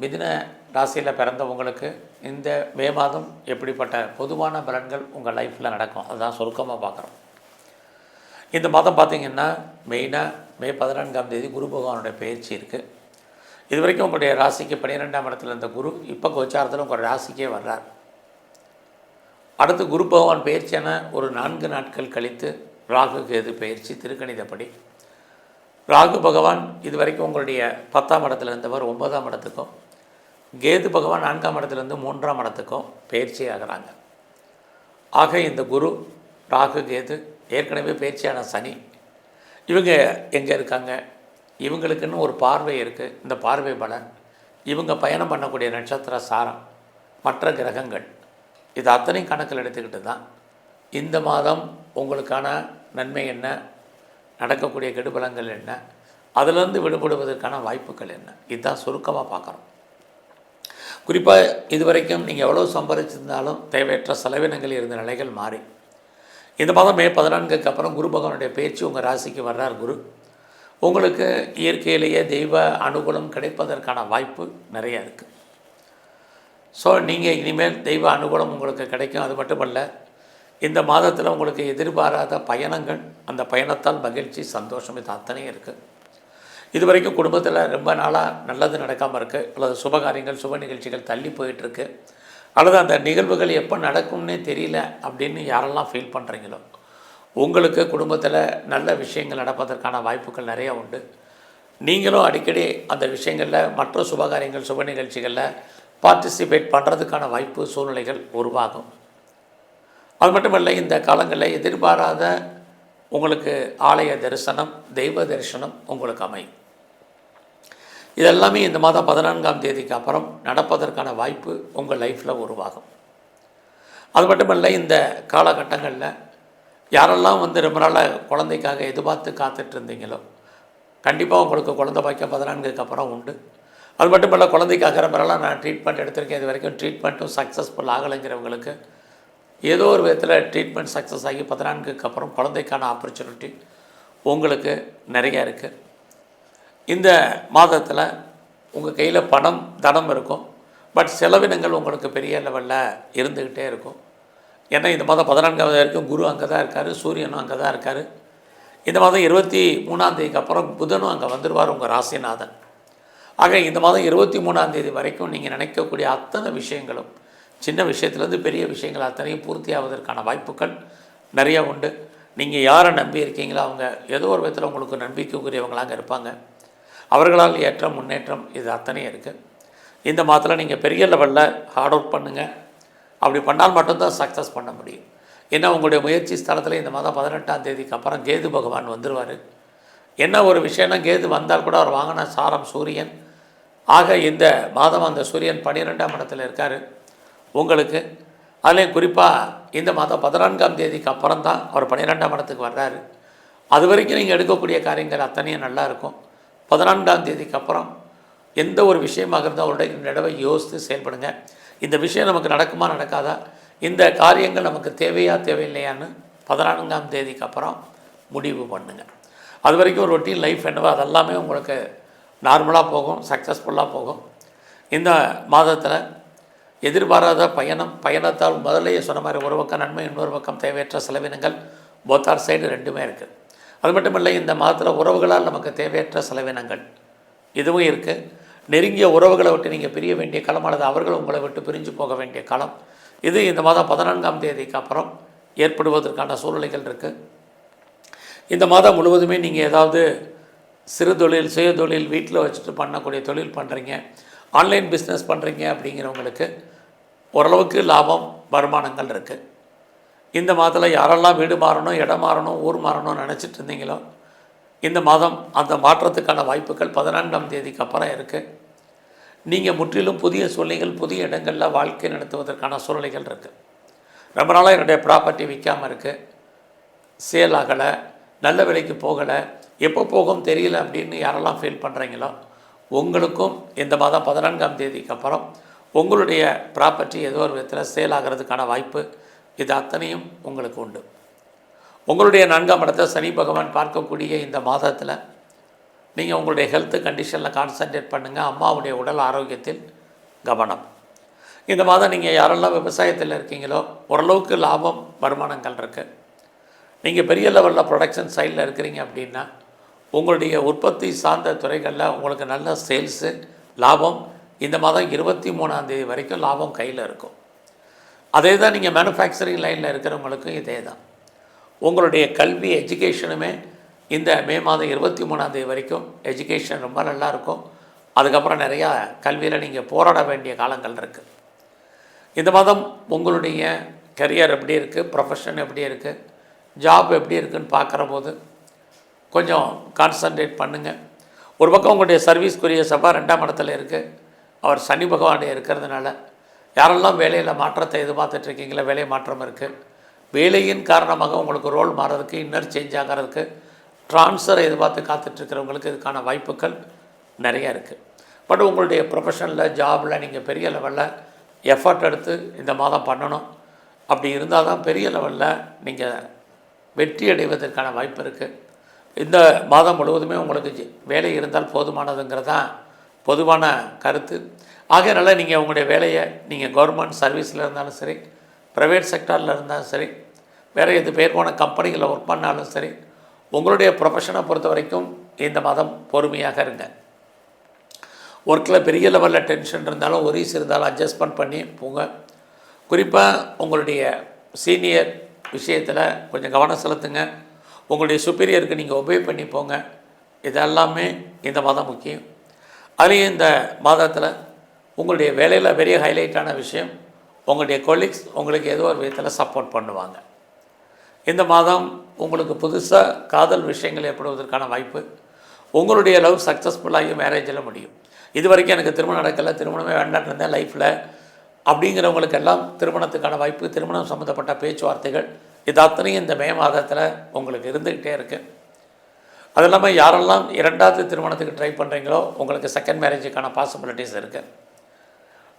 மிதின ராசியில் பிறந்தவங்களுக்கு இந்த மே மாதம் எப்படிப்பட்ட பொதுவான பலன்கள் உங்கள் லைஃப்பில் நடக்கும்? அதுதான் சுருக்கமாக பார்க்குறோம். இந்த மாதம் பார்த்தீங்கன்னா மெயினாக மே பதினான்காம் தேதி குரு பகவானுடைய பயிற்சி இருக்குது இது வரைக்கும் உங்களுடைய ராசிக்கு பன்னிரெண்டாம் இடத்துல இருந்த குரு இப்போ கோச்சாரத்தில் உங்கள் ராசிக்கே வர்றார். அடுத்து குரு பகவான் பயிற்சியான ஒரு நான்கு நாட்கள் கழித்து ராகு கேது பயிற்சி திருக்கணிதப்படி. ராகு பகவான் இது வரைக்கும் உங்களுடைய பத்தாம் இடத்துல இருந்தவர் ஒன்பதாம் இடத்துக்கும் கேது பகவான் நான்காம் இடத்துலேருந்து மூன்றாம் இடத்துக்கும் பயிற்சி ஆகிறாங்க ஆக இந்த குரு ராகு கேது ஏற்கனவே பயிற்சியான சனி இவங்க எங்கே இருக்காங்க? இவங்களுக்குன்னு ஒரு பார்வை இருக்குது இந்த பார்வை பலன் இவங்க பயணம் பண்ணக்கூடிய நட்சத்திர சாரம் மற்ற கிரகங்கள் இது அத்தனையும் கணக்கில் எடுத்துக்கிட்டு தான் இந்த மாதம் உங்களுக்கான நன்மை என்ன? நடக்கக்கூடிய கெடுபலங்கள் என்ன? அதிலிருந்து விடுபடுவதற்கான வாய்ப்புகள் என்ன? இதுதான் சுருக்கமாக பார்க்குறோம். குறிப்பாக இதுவரைக்கும் நீங்கள் எவ்வளோ சம்பாதிச்சிருந்தாலும் தேவையற்ற செலவினங்கள் இருந்த நிலைகள் மாறி. இந்த மாதம் மே பதினான்குக்கு அப்புறம் குரு பகவானுடைய பேச்சு உங்கள் ராசிக்கு வர்றார் குரு. உங்களுக்கு இயற்கையிலேயே தெய்வ அனுகூலம் கிடைப்பதற்கான வாய்ப்பு நிறைய இருக்குது ஸோ நீங்கள் இனிமேல் தெய்வ அனுகூலம் உங்களுக்கு கிடைக்கும். அது மட்டுமல்ல இந்த மாதத்தில் உங்களுக்கு எதிர்பாராத பயணங்கள் அந்த பயணத்தால் மகிழ்ச்சி சந்தோஷம் இது அத்தனையும் இருக்குது இது வரைக்கும் குடும்பத்தில் ரொம்ப நாளாக நல்லது நடக்காமல் இருக்குது அல்லது சுபகாரியங்கள் சுப நிகழ்ச்சிகள் தள்ளி போயிட்டுருக்கு அல்லது அந்த நிகழ்வுகள் எப்போ நடக்கும்னே தெரியல அப்படின்னு யாரெல்லாம் ஃபீல் பண்ணுறீங்களோ உங்களுக்கு குடும்பத்தில் நல்ல விஷயங்கள் நடப்பதற்கான வாய்ப்புகள் நிறையா உண்டு. நீங்களும் அடிக்கடி அந்த விஷயங்களில் மற்ற சுபகாரியங்கள் சுப நிகழ்ச்சிகளில் பார்ட்டிசிபேட் பண்ணுறதுக்கான வாய்ப்பு சூழ்நிலைகள் உருவாகும். அது மட்டுமல்ல இந்த காலங்களில் எதிர்பாராத உங்களுக்கு ஆலய தரிசனம் தெய்வ தரிசனம் உங்களுக்கு அமையும். இதெல்லாமே இந்த மாதம் பதினான்காம் தேதிக்கு அப்புறம் நடப்பதற்கான வாய்ப்பு உங்கள் லைஃப்பில் உருவாகும். அது மட்டுமல்ல இந்த காலகட்டங்களில் யாரெல்லாம் வந்து ரொம்ப நாளாக குழந்தைக்காக எதிர்பார்த்து காத்துட்டு இருந்தீங்களோ கண்டிப்பாக உங்களுக்கு குழந்தை பாக்கியம் பதினான்குக்கு அப்புறம் உண்டு. அது மட்டுமல்ல குழந்தைக்காக ரொம்ப நாளாக நான் ட்ரீட்மெண்ட் எடுத்திருக்கேன். இது வரைக்கும் ட்ரீட்மெண்ட்டும் சக்ஸஸ்ஃபுல் ஆகலைங்கிறவங்களுக்கு ஏதோ ஒரு விதத்தில் ட்ரீட்மெண்ட் சக்ஸஸ் ஆகி பதினான்குக்கு அப்புறம் குழந்தைக்கான ஆப்பர்ச்சுனிட்டி உங்களுக்கு நிறையா இருக்குது இந்த மாதத்தில் உங்கள் கையில் பணம் தனம் இருக்கும். பட் செலவினங்கள் உங்களுக்கு பெரிய லெவலில் இருந்துக்கிட்டே இருக்கும். ஏன்னா இந்த மாதம் பதினான்காவது வரைக்கும் குரு அங்கே தான் இருக்கார் சூரியனும் அங்கே தான் இருக்கார். இந்த மாதம் இருபத்தி மூணாந்தேதிக்கு அப்புறம் புதனும் அங்கே வந்துடுவார் உங்கள் ராசிநாதன். ஆக இந்த மாதம் இருபத்தி மூணாந்தேதி வரைக்கும் நீங்கள் நினைக்கக்கூடிய அத்தனை விஷயங்களும் சின்ன விஷயத்துலேருந்து பெரிய விஷயங்கள் அத்தனையும் பூர்த்தி ஆவதற்கான வாய்ப்புகள் நிறைய உண்டு. நீங்கள் யாரை நம்பி இருக்கீங்களோ அவங்க ஏதோ ஒரு விதத்தில் உங்களுக்கு நம்பிக்கைக்குரியவங்களாக இருப்பாங்க. அவர்களால் ஏற்ற முன்னேற்றம் இது அத்தனையும் இருக்குது இந்த மாதத்தில் நீங்கள் பெரிய லெவலில் ஹார்ட் ஒர்க் பண்ணுங்கள் அப்படி பண்ணால் மட்டும்தான் சக்ஸஸ் பண்ண முடியும். ஏன்னா உங்களுடைய முயற்சி ஸ்தலத்தில் இந்த மாதம் பதினெட்டாம் தேதிக்கு அப்புறம் கேது பகவான் வந்துடுவார் என்ன ஒரு விஷயம்னா கேது வந்தால் கூட அவர் வாங்கின சாரம் சூரியன். ஆக இந்த மாதம் அந்த சூரியன் பன்னிரெண்டாம் இடத்துல இருக்கார். உங்களுக்கு. அதுலேயும் குறிப்பாக இந்த மாதம் பதினான்காம் தேதிக்கு அப்புறம் தான் அவர் பன்னிரெண்டாம் இடத்துக்கு வர்றாரு. அது வரைக்கும் நீங்கள் எடுக்கக்கூடிய காரியங்கள் அத்தனையும் நல்லா இருக்கும். பதினான்காம் தேதிக்கு அப்புறம் எந்த ஒரு விஷயமாக இருந்தால் அவருடைய நடவை யோசித்து செயல்படுங்க. இந்த விஷயம் நமக்கு நடக்குமா நடக்காதா? இந்த காரியங்கள் நமக்கு தேவையா தேவையில்லையான்னு பதினான்காம் தேதிக்கு அப்புறம் முடிவு பண்ணுங்கள் அது வரைக்கும் ஒரு ரொட்டீன் லைஃப் என்னவோ அதெல்லாமே உங்களுக்கு நார்மலாக போகும் சக்ஸஸ்ஃபுல்லாக போகும். இந்த மாதத்தில் எதிர்பாராத பயணம் பயணத்தால் முதலேயே சொன்ன மாதிரி ஒரு பக்கம் நன்மை இன்னொரு பக்கம் தேவையற்ற செலவினங்கள். போத்தார் சைடு ரெண்டுமே இருக்குது அது மட்டும் இல்லை இந்த மாதத்தில் உறவுகளால் நமக்கு தேவையற்ற செலவினங்கள். இதுவும் இருக்குது நெருங்கிய உறவுகளை விட்டு நீங்கள் பிரிய வேண்டிய காலம் அல்லது அவர்கள் உங்களை விட்டு பிரிஞ்சு போக வேண்டிய காலம். இது இந்த மாதம் பதினான்காம் தேதிக்கு அப்புறம் ஏற்படுவதற்கான சூழ்நிலைகள் இருக்குது இந்த மாதம் முழுவதுமே நீங்கள் ஏதாவது சிறு தொழில் சுய தொழில் வீட்டில் வச்சுட்டு பண்ணக்கூடிய தொழில் பண்ணுறீங்க ஆன்லைன் பிஸ்னஸ் பண்ணுறீங்க அப்படிங்கிறவங்களுக்கு ஓரளவுக்கு லாபம் வருமானங்கள் இருக்குது இந்த மாதத்தில் யாரெல்லாம் வீடு மாறணும் இடம் மாறணும் ஊர் மாறணும்னு நினச்சிட்டு இருந்தீங்களோ இந்த மாதம் அந்த மாற்றத்துக்கான வாய்ப்புகள் பதினான்காம் தேதிக்கு அப்புறம் இருக்குது நீங்கள் முற்றிலும் புதிய சூழ்நிலைகள் புதிய இடங்களில் வாழ்க்கை நடத்துவதற்கான சூழ்நிலைகள் இருக்குது ரொம்ப நாளாக என்னுடைய ப்ராப்பர்ட்டி விற்காமல் இருக்குது சேல் ஆகலை நல்ல விலைக்கு போகலை எப்போ போகும் தெரியல அப்படின்னு யாரெல்லாம் ஃபீல் பண்ணுறீங்களோ உங்களுக்கும் இந்த மாதம் பதினான்காம் தேதிக்கு அப்புறம் உங்களுடைய ப்ராப்பர்ட்டி ஏதோ ஒரு விதத்தில் சேல் ஆகிறதுக்கான வாய்ப்பு இது அத்தனையும் உங்களுக்கு உண்டு. உங்களுடைய நான்காம் இடத்தை சனி பகவான் பார்க்கக்கூடிய இந்த மாதத்தில் நீங்கள் உங்களுடைய ஹெல்த் கண்டிஷனில் கான்சன்ட்ரேட் பண்ணுங்கள் அம்மாவுடைய உடல் ஆரோக்கியத்தில் கவனம். இந்த மாதம் நீங்கள் யாரெல்லாம் விவசாயத்தில் இருக்கீங்களோ ஓரளவுக்கு லாபம் வருமானங்கள் இருக்குது நீங்கள் பெரிய லெவலில் ப்ரொடக்ஷன் சைடில் இருக்கிறீங்க அப்படின்னா உங்களுடைய உற்பத்தி சார்ந்த துறைகளில் உங்களுக்கு நல்ல சேல்ஸு லாபம். இந்த மாதம் இருபத்தி மூணாந்தேதி வரைக்கும் லாபம் கையில் இருக்கும். அதே தான் நீங்கள் மேனுஃபேக்சரிங் லைனில் இருக்கிறவங்களுக்கும் இதே தான் உங்களுடைய கல்வி எஜுகேஷனுமே இந்த மே மாதம் இருபத்தி மூணாந்தேதி வரைக்கும் எஜுகேஷன் ரொம்ப நல்லா இருக்கும். அதுக்கப்புறம் நிறையா கல்வியில் நீங்கள் போராட வேண்டிய காலங்கள் இருக்குது இந்த மாதம் உங்களுடைய கரியர் எப்படி இருக்குது ப்ரொஃபஷன் எப்படி இருக்குது ஜாப் எப்படி இருக்குன்னு பார்க்குற போது கொஞ்சம் கான்சன்ட்ரேட் பண்ணுங்கள் ஒரு பக்கம் உங்களுடைய சர்வீஸ்க்குரிய செவ்வாய் ரெண்டாம் இடத்துல இருக்குது அவர் சனி பகவானே இருக்கிறதுனால யாரெல்லாம் வேலையில் மாற்றத்தை எதிர்பார்த்துட்ருக்கீங்களா வேலை மாற்றம் இருக்குது வேலையின் காரணமாக உங்களுக்கு ரோல் மாறுறதுக்கு இன்னர் சேஞ்ச் ஆகிறதுக்கு ட்ரான்ஸ்ஃபரை எதிர்பார்த்து காத்துட்ருக்கிறவங்களுக்கு இதுக்கான வாய்ப்புகள் நிறைய இருக்குது பட் உங்களுடைய ப்ரொஃபஷனில் ஜாபில் நீங்கள் பெரிய லெவலில் எஃபர்ட் எடுத்து இந்த மாதம் பண்ணணும். அப்படி இருந்தால் தான் பெரிய லெவலில் நீங்கள் வெற்றி அடைவதற்கான வாய்ப்பு இருக்குது இந்த மாதம் முழுவதுமே உங்களுக்கு வேலை இருந்தால் போதுமானதுங்கிறது தான் பொதுவான கருத்து. ஆகையனால நீங்கள் உங்களுடைய வேலையை நீங்கள் கவர்மெண்ட் சர்வீஸில் இருந்தாலும் சரி ப்ரைவேட் செக்டாரில் இருந்தாலும் சரி வேறு எது பேர் போன கம்பெனிகளில் ஒர்க் பண்ணாலும் சரி உங்களுடைய ப்ரொஃபஷனை பொறுத்த வரைக்கும் இந்த மாதம் பொறுமையாக இருங்க. ஒர்க்கில் பெரிய லெவலில் டென்ஷன் இருந்தாலும் ஒரீஸ் இருந்தாலும் அட்ஜஸ்ட்மெண்ட் பண்ணி போங்க. குறிப்பாக உங்களுடைய சீனியர் விஷயத்தில் கொஞ்சம் கவனம் செலுத்துங்க. உங்களுடைய சுப்பீரியருக்கு நீங்கள் ஒபே பண்ணி போங்க. இதெல்லாமே இந்த மாதம் முக்கியம். அதுலேயும் இந்த மாதத்தில் உங்களுடைய வேலையில் பெரிய ஹைலைட்டான விஷயம் உங்களுடைய கொலீக்ஸ் உங்களுக்கு ஏதோ ஒரு விதத்தில் சப்போர்ட் பண்ணுவாங்க. இந்த மாதம் உங்களுக்கு புதுசாக காதல் விஷயங்கள் ஏற்படுவதற்கான வாய்ப்பு உங்களுடைய லவ் சக்ஸஸ்ஃபுல்லாகி மேரேஜில் முடியும். இது வரைக்கும் எனக்கு திருமணம் நடக்கலை திருமணமே வேண்டாம்னு இருந்தேன் லைஃப்பில் அப்படிங்கிறவங்களுக்கெல்லாம் திருமணத்துக்கான வாய்ப்பு திருமணம் சம்மந்தப்பட்ட பேச்சுவார்த்தைகள் இது அத்தனையும் இந்த மே மாதத்தில் உங்களுக்கு இருந்துக்கிட்டே இருக்குது அது இல்லாமல் யாரெல்லாம் இரண்டாவது திருமணத்துக்கு ட்ரை பண்ணுறீங்களோ உங்களுக்கு செகண்ட் மேரேஜுக்கான பாசிபிலிட்டிஸ் இருக்குது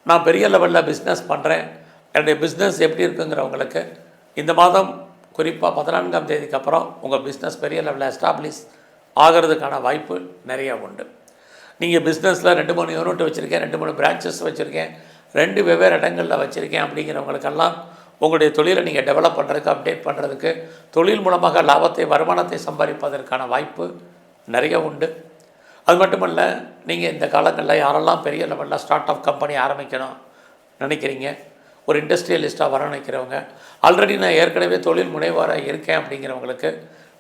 நான் பெரிய லெவலில் பிஸ்னஸ் பண்ணுறேன் என்னுடைய பிஸ்னஸ் எப்படி இருக்குங்கிறவங்களுக்கு இந்த மாதம் குறிப்பாக பதினான்காம் தேதிக்கு அப்புறம் உங்கள் பிஸ்னஸ் பெரிய லெவலில் எஸ்டாப்ளிஷ் ஆகிறதுக்கான வாய்ப்பு நிறைய உண்டு. நீங்கள் பிஸ்னஸில் ரெண்டு மூணு யூனிட் வச்சுருக்கேன் ரெண்டு மூணு பிரான்ச்சஸ் வச்சுருக்கேன் ரெண்டு வெவ்வேறு இடங்களில் வச்சுருக்கேன் அப்படிங்கிறவங்களுக்கெல்லாம் உங்களுடைய தொழிலை நீங்கள் டெவலப் பண்ணுறதுக்கு அப்டேட் பண்ணுறதுக்கு தொழில் மூலமாக லாபத்தை வருமானத்தை சம்பாதிப்பதற்கான வாய்ப்பு நிறைய உண்டு. அது மட்டுமல்ல நீங்கள் இந்த காலங்களில் யாரெல்லாம் பெரிய லெவலில் ஸ்டார்ட் அப் கம்பெனி ஆரம்பிக்கணும் நினைக்கிறீங்க? ஒரு இண்டஸ்ட்ரியலிஸ்ட்டாக வர நினைக்கிறவங்க. ஆல்ரெடி நான் ஏற்கனவே தொழில் முனைவோராக இருக்கேன் அப்படிங்கிறவங்களுக்கு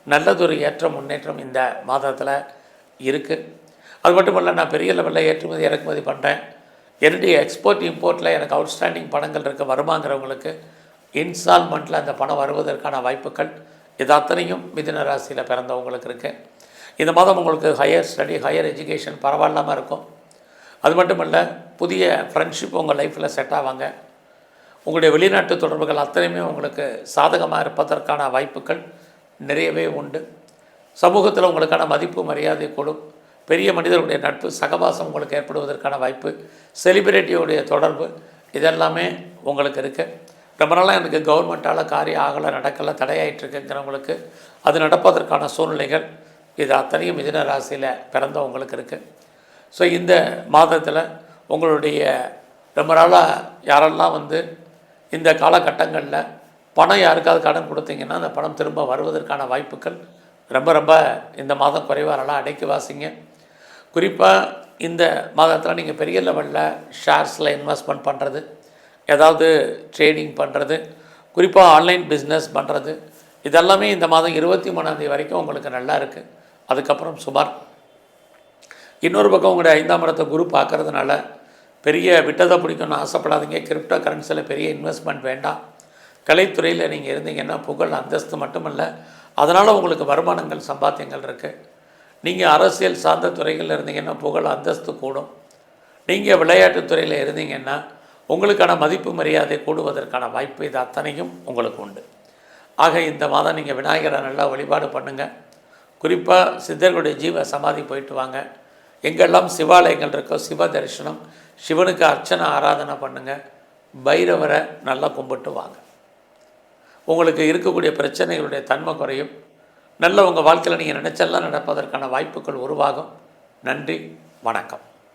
நல்லதொரு ஏற்ற முன்னேற்றம் இந்த மாதத்தில் இருக்குது அது மட்டுமல்ல நான் பெரிய லெவலில் ஏற்றுமதி இறக்குமதி பண்ணுறேன் என்னுடைய எக்ஸ்போர்ட் இம்போர்ட்டில் எனக்கு அவுட்ஸ்டாண்டிங் பணங்கள் இருக்க வருமாங்கிறவங்களுக்கு இன்ஸ்டால்மெண்ட்டில் அந்த பணம் வருவதற்கான வாய்ப்புகள் இது அத்தனையும் மிதுன ராசியில் பிறந்தவங்களுக்கு இருக்குது இந்த மாதம் உங்களுக்கு ஹையர் ஸ்டடி ஹையர் எஜுகேஷன் பரவாயில்லாமல் இருக்கும். அது மட்டும் இல்லை புதிய ஃப்ரெண்ட்ஷிப் உங்கள் லைஃப்பில் செட் ஆவாங்க. உங்களுடைய வெளிநாட்டு தொடர்புகள் அத்தனையுமே உங்களுக்கு சாதகமாக இருப்பதற்கான வாய்ப்புகள் நிறையவே உண்டு. சமூகத்தில் உங்களுக்கான மதிப்பு மரியாதை கூடும். பெரிய மனிதர்களுடைய நட்பு சகவாசம் உங்களுக்கு ஏற்படுவதற்கான வாய்ப்பு செலிபிரிட்டியோடைய தொடர்பு இதெல்லாமே உங்களுக்கு இருக்குது ரொம்ப நாளாக எனக்கு கவர்மெண்ட்டால் காரியம் ஆகலை நடக்கலை தடையாயிட்டுருக்குங்கிறவங்களுக்கு அது நடப்பதற்கான சூழ்நிலைகள் இது அத்தனையும் மிதுன ராசியில் பிறந்தவங்களுக்கு இருக்குது ஸோ இந்த மாதத்தில் உங்களுடைய ரொம்ப நாளாக யாரெல்லாம் வந்து இந்த காலகட்டங்களில் பணம் யாருக்காவது கடன் கொடுத்தீங்கன்னா அந்த பணம் திரும்ப வருவதற்கான வாய்ப்புகள் ரொம்ப ரொம்ப இந்த மாதம் குறைவாரெல்லாம் அடைக்கி வாசிங்க. குறிப்பாக இந்த மாதத்தில் நீங்கள் பெரிய லெவலில் ஷேர்ஸில் இன்வெஸ்ட்மெண்ட் பண்ணுறது ஏதாவது ட்ரேடிங் பண்ணுறது குறிப்பாக ஆன்லைன் பிஸ்னஸ் பண்ணுறது இதெல்லாமே இந்த மாதம் இருபத்தி மூணாந்தேதி வரைக்கும் உங்களுக்கு நல்லா இருக்குது அதுக்கப்புறம் சுமார் இன்னொரு பக்கம் உங்களுடைய ஐந்தாம் இடத்தை குரு பார்க்கறதுனால பெரிய விட்டதை பிடிக்கணும்னு ஆசைப்படாதீங்க. கிரிப்டோ கரன்சியில் பெரிய இன்வெஸ்ட்மெண்ட் வேண்டாம். கலைத்துறையில் நீங்கள் இருந்தீங்கன்னா புகழ் அந்தஸ்து மட்டுமல்ல அதனால் உங்களுக்கு வருமானங்கள் சம்பாத்தியங்கள் இருக்குது நீங்கள் அரசியல் சார்ந்த துறைகளில் இருந்தீங்கன்னா புகழ் அந்தஸ்து கூடும். நீங்கள் விளையாட்டுத்துறையில் இருந்தீங்கன்னா உங்களுக்கான மதிப்பு மரியாதை கூடுவதற்கான வாய்ப்பு இது அத்தனையும் உங்களுக்கு உண்டு. ஆக இந்த மாதம் நீங்கள் விநாயகரை நல்லா வழிபாடு பண்ணுங்கள் குறிப்பாக சித்தர்களுடைய ஜீவ சமாதி போயிட்டு வாங்க. எங்கெல்லாம் சிவாலயங்கள் இருக்கோ சிவ தரிசனம் சிவனுக்கு அர்ச்சனை ஆராதனை பண்ணுங்கள் பைரவரை நல்லா கும்பிட்டு வாங்க. உங்களுக்கு இருக்கக்கூடிய பிரச்சனைகளுடைய தன்மை குறையும். நல்ல உங்கள் வாழ்க்கையில் நீங்கள் நினைச்செல்லாம் நடப்பதற்கான வாய்ப்புகள் உருவாகும். நன்றி வணக்கம்.